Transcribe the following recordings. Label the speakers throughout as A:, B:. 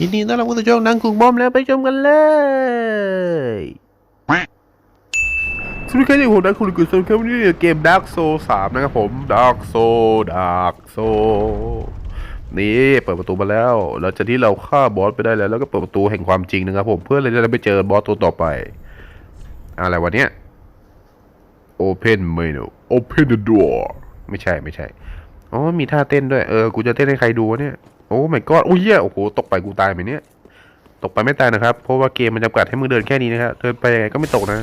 A: ยินดีต้อนรับเข้าสู่ช่องหนังคุงบอมแล้วไปชมกันเลยสวัสดีครับที่ผมนักคุณกุศลครับวันนี้เกม Dark Soul 3 นะครับผม Dark Soul Dark Soul นี่เปิดประตูมาแล้วหลังจากที่เราฆ่าบอสไปได้แล้ว แล้วก็เปิดประตูแห่งความจริงนะครับผมเพื่อเราจะได้ไปเจอบอสตัวต่อไป อะไรวะเนี้ย Open menu Open the door ไม่ใช่ไม่ใช่อ๋อมีท่าเต้นด้วยเออกูจะเต้นให้ใครดูวะเนี่ย โอ้ไม่กอดโอ้ยเยโอ้โหตกไปกูตายไหมเนี่ย ตกไปไม่ตายนะครับเพราะว่าเกมมันจำกัดให้มึงเดินแค่นี้นะครับเดินไปยังไงก็ไม่ตกนะ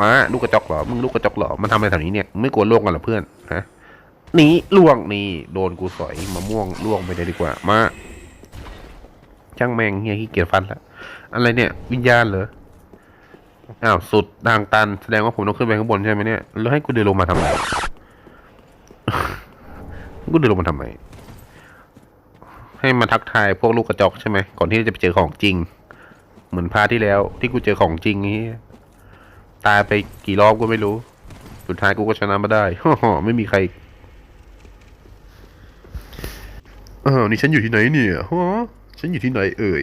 A: มาลูกกระจอกเหรอมึงลูกกระจอกเหรอมันทำอะไรแถวนี้เนี่ยไม่กลัวล่วงกันหรอเพื่อนฮะ หนีล่วงนี่โดนกูสอยมะม่วงล่วงไปเลยดีกว่ามาช่างแมงเฮียขี้เกียจฟันละอะไรเนี่ย วิญญาณเหรออ้าวสุดทางตันแสดงว่าผมต้องขึ้นไปข้างบนใช่ไหมเนี่ยแล้วให้กูเดินลงมาทำไมกูเดินลงมาทำไมให้มาทักทายพวกลูกกระจอกใช่ไหมก่อนที่จะไปเจอของจริง เหมือนพาที่แล้ว ที่กูเจอของจริงนี้ตายไปกี่รอบก็ไม่รู้ สุดท้ายกูก็ชนะมาได้ฮ่อไม่มีใคร อ้าวนี่ฉันอยู่ที่ไหนเนี่ยฮะฉันอยู่ที่ไหนเอ่ย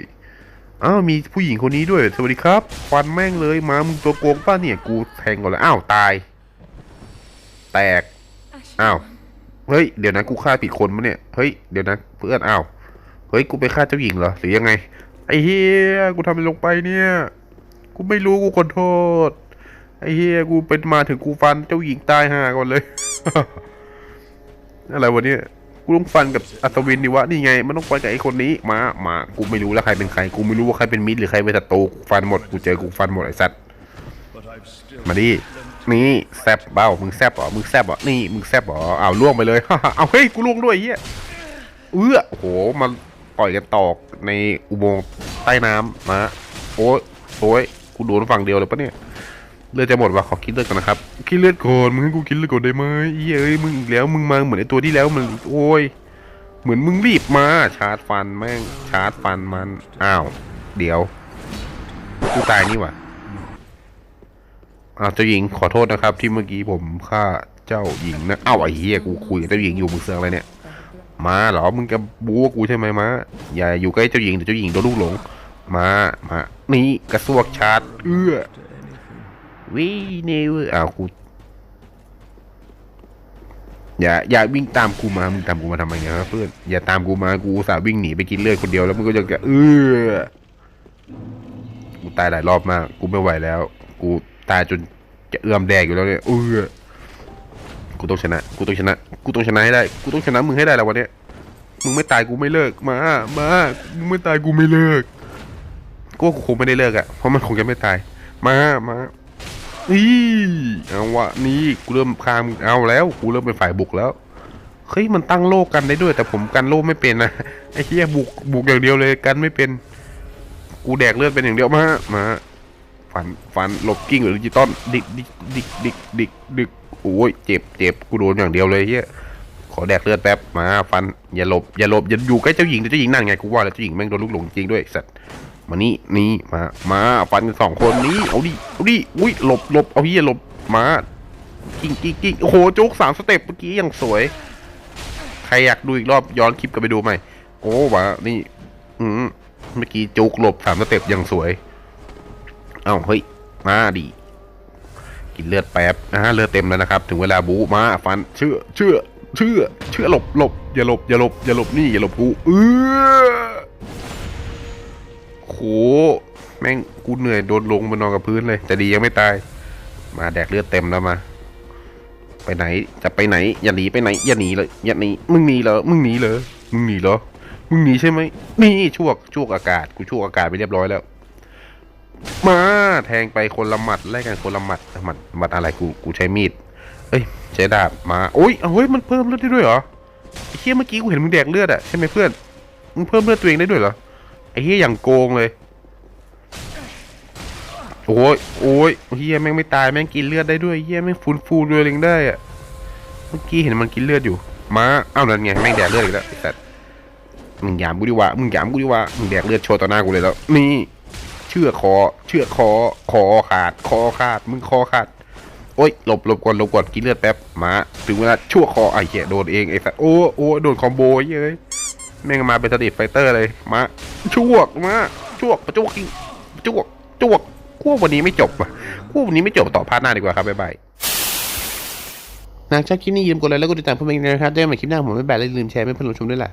A: อ้าวมีผู้หญิงคนนี้ด้วย สวัสดีครับ ฟันแม่งเลยมามึงตัวโกงป้าเนี่ย กูแทงก่อนเลยอ้าวตาย แตกอ้าวเฮ้ยเดี๋ยวนะกูฆ่าผิดคนมะเนี่ยเฮ้ยเดี๋ยวนะเพื่อนอ้าวเฮ้ยกูไปฆ่าเจ้าหญิงเหรอหรือยังไง ไอ้เฮียกูทำอะไรลงไปเนี่ย กูไม่รู้กูขอโทษไอ้เฮียกูเป็นมาถึงกูฟันเจ้าหญิงตายห่าก่อนเลย อะไรวะเนี่ย กูต้องฟันกับอัศวินดิวะนี่ไง มันต้องฟันกับไอ้คนนี้มามากูไม่รู้แล้วใครเป็นใคร กูไม่รู้ว่าใครเป็นมิตรหรือใครเป็นศัตรูฟันหมดกูเจอกูฟันหมดไอ้สัตว์มาดินี่แซบเบ้ามึงแซบเหรอมึงแซบเหรอนี่มึงแซบเหรอเอาล่วงไปเลยเอาเฮ้ยกูล่วงด้วยเฮียเอื้อโอ้โหมันปล่อยกันตอกในอุโมงค์ใต้น้ำมาโอ้ยโอ้ยกูโดนฝั่งเดียวเลยปะเนี่ย เลือดจะหมดว่ะขอคิดเลือดก่อนนะครับคิดเลือดก่อนมึงให้กูคิดเลือดก่อนได้ไหมเหี้ยเอ้ยมึงอีกแล้วมึงมาเหมือนไอตัวที่แล้วมันโอ้ยเหมือนมึงรีบมา ชาร์จฟันแม่งชาร์จฟันมันอ้าว เดี๋ยวกูตายนี่ว่ะอ่าวเจ้าหญิงขอโทษนะครับ ที่เมื่อกี้ผมฆ่าเจ้าหญิงนะอ้าไอ้เหี้ยกูคุยกับเจ้าหญิงอยู่มึงเสือกอะไรเนี่ยมาเหรอมึงจะบู๊กูใช่ไหมมาอย่าอยู่ใกล้เจ้าหญิงเดี๋ยวเจ้าหญิงโดนลูกหลงมามานี่กระซวกชาร์จเอื้อ วิเนวอ้าวกูอย่าอย่าวิ่งตามกูมามึงตามกูมาทำไมเนี่ยครับเพื่อนอย่าตามกูมากูสาห์วิ่งหนีไปกินเลือดคนเดียวแล้วมึงก็จะเอื้อกูตายหลายรอบมาก กูไม่ไหวแล้ว กูตายจนจะเอื้อมแดกอยู่แล้วเนี่ยเออกูต้องชนะ กูต้องชนะ กูต้องชนะให้ได้ กูต้องชนะมึงให้ได้แล้ววันนี้มึงไม่ตายกูไม่เลิก มา มา มึงไม่ตายกูไม่เลิก กูว่ากูคงไม่ได้เลิกอะเพราะมันคงจะไม่ตาย มา มา นี่เอาวะนี่กูเริ่มคามเอาแล้วกูเริ่มเป็นฝ่ายบุกแล้วเฮ้ยมันตั้งโลกกันได้ด้วย แต่ผมกันโลกไม่เป็นนะไอ้เหี้ยบุกบุกอย่างเดียวเลยกันไม่เป็น กูแดกเลือดเป็นอย่างเดียวมามาฟันฟันหลบกิ้งหรือดิจิตอลดิกดิกดิกดิกดิกดิกโอ้ยเจ็บเจ็บกูโดนอย่างเดียวเลยเฮียขอแดกเลือดแป๊บมาฟันอย่าหลบอย่าหลบอย่าอยู่ใกล้เจ้าหญิงเดี๋ยวเจ้าหญิงนั่นไงกูว่าแล้วเจ้าหญิงแม่งโดนลูกหลงจริงด้วยสัตว์ มานี่นี่มา มาฟันกันสองคนนี้เอาดิเอาดิอุ้ยหลบหลบเอาเฮียหลบมากิ้งกิ้งกิ้งโอ้โหจ๊กสามสเต็ปเมื่อกี้อย่างสวย ใครอยากดูอีกรอบย้อนคลิปกันไปดูใหม่โอ้วะนี่ อืมเมื่อกี้จ๊กหลบสามสเต็ปอย่างสวย เอ้าเฮ้ยมาดิกินเลือดแป๊บอ่าเลือดเต็มแล้วนะครับ ถึงเวลาบูมาฟันเชื่อเชื่อเชื่อเชื่อหลบหลบอย่าหลบอย่าหลบอย่าหลบนี่อย่าหลบกูเออ แม่งกูเหนื่อยโดนลงมานอนกับพื้นเลย แต่ดียังไม่ตาย มาแดกเลือดเต็มแล้วมา ไปไหนจะไปไหน อย่าหนีไปไหน อย่าหนีเลยอย่าหนีมึงหนีเหรอมึงหนีเหรอมึงหนีเหรอมึงหนีใช่ไหมนี่ช่วงช่วงอากาศกูช่วงอากาศไปเรียบร้อยแล้ว มาแทงไปคนละหมัดไล่กันคนละหมัดหมัดหมัดอะไรกูกูใช้มีด เอ้ยใช้ดาบมาโอ้ยเอาเฮ้ยมันเพิ่มเลือดได้ด้วยเหรอไอ้เฮียเมื่อกี้กูเห็นมึงแดกเลือดอะใช่ไหมเพื่อนมึงเพิ่มเลือดตัวเองได้ด้วยเหรอ ไอ้เฮียอย่างโกงเลย โอ้ยโอ้ยเฮียแม่งไม่ตายแม่งกินเลือดได้ด้วยเฮียแม่งฟูนฟูเรือเองได้อะเมื่อกี้เห็นมันกินเลือดอยู่มาเอ้านั่นไงแม่งแดกเลือดอีกแล้วไอ้สัตว์มึงหยามกูดีว่ามึงหยามกูดีว่ามึงแดกเลือดโชว์ต่อหน้ากูเลยแล้วนี่เชื่อกคอเชื่อกคอคอขาดคอขาดมึงคอขาดโอ๊ยหลบหลบก่อนหลบก่อนกินเลือดแป๊บมาถึงเวลาชั่วคอไอ้เหี้ยโดนเองไอ้สัสโอ้โอ้โดนคอมโบเย้ย แม่งมาเป็นสตรีทไฟเตอร์เลยมาชั่วกมาชั่วกประจวกจริงประจวกจวกกูว่วันนี้ไม่จบว่ะกูว่วันนี้ไม่จบต่อพาร์ทหน้าดีกว่าครับบ๊ายบายหากชอบคลิปนี้ยืมกดไลค์แล้วกดติดตามเพื่อนๆนกำลังใจนะครับได้ใหม่คลิปหน้าผมไม่แบกและอย่าลืมแชร์ให้เพื่อนๆชมด้วยล่ะ